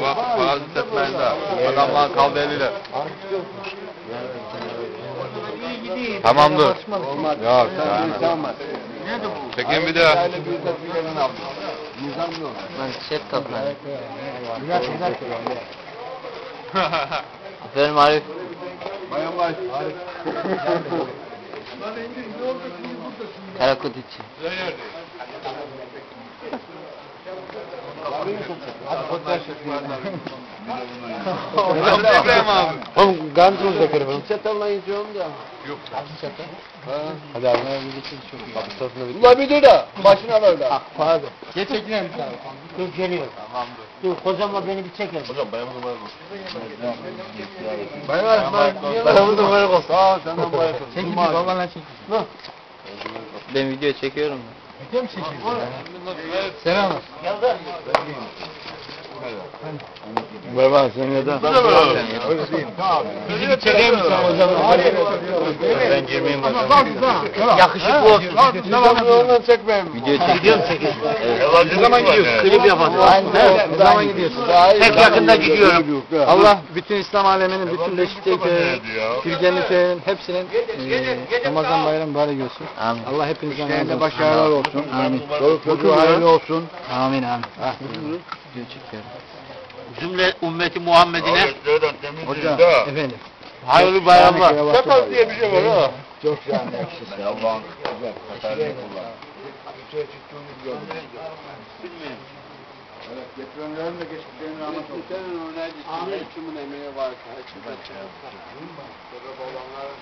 Ba- Bazı tepmende adamlar kaldı eliyle. Tamamdır. Olmaz. Yok, bir şey olmaz. Çekin bir de. Nizam yok. Ben çiçek tadına. Aferin Arif. Bayan var. Karakut içi. Hadi İbrahim abi. Oğlum gancımız da kırmızı. Çatalına gidiyorum da. Yok. Hadi abi. Ulan bir dur da. Başına al orada. Pardon. Geç çekilen bir tane. Dur geliyor. Tamamdır. Dur kocamla beni bir çeker. Hocam bayramınız mübarek olsun. Bayan var. Bayramın da böyle olsun. Ol senden bayram olsun. Çek bir babanla çek. Ben video çekiyorum. Video mu çekiyorsun? Selam. Bayram sen neden? Öyle değil. Tamam. Bizi çeker misin hocam? Ben girmeyeyim bak. Yakışıklı olsun. Nizamı ondan çekmeyeyim. Video çekiyorum çekiyorum. Ne zaman gidiyorsun? Klip yapalım. Aynen. Ne zaman gidiyorsun? Pek yakında gidiyorum. Allah bütün İslam aleminin, bütün Beşiktaş köyü, Türkiye'nin köyünün hepsinin Ramazan bayramı mübarek olsun. Amin. Allah hepinizden başarılar olsun. Amin. Çoluk çocuğu hayırlı olsun. Amin amin. Çekiyorum. Cümle ümmeti Muhammed'ine Hocam. Efendim. Hayırlı bayramlar. Sakal diye bir şey var ha. Çok yani yakışırsın. Allah'ın güzel. Katarını kullan. Evet, getirenlerin de geçtiklerini rahmet olsun. Amin. Kimin emeği var? Sebep olanların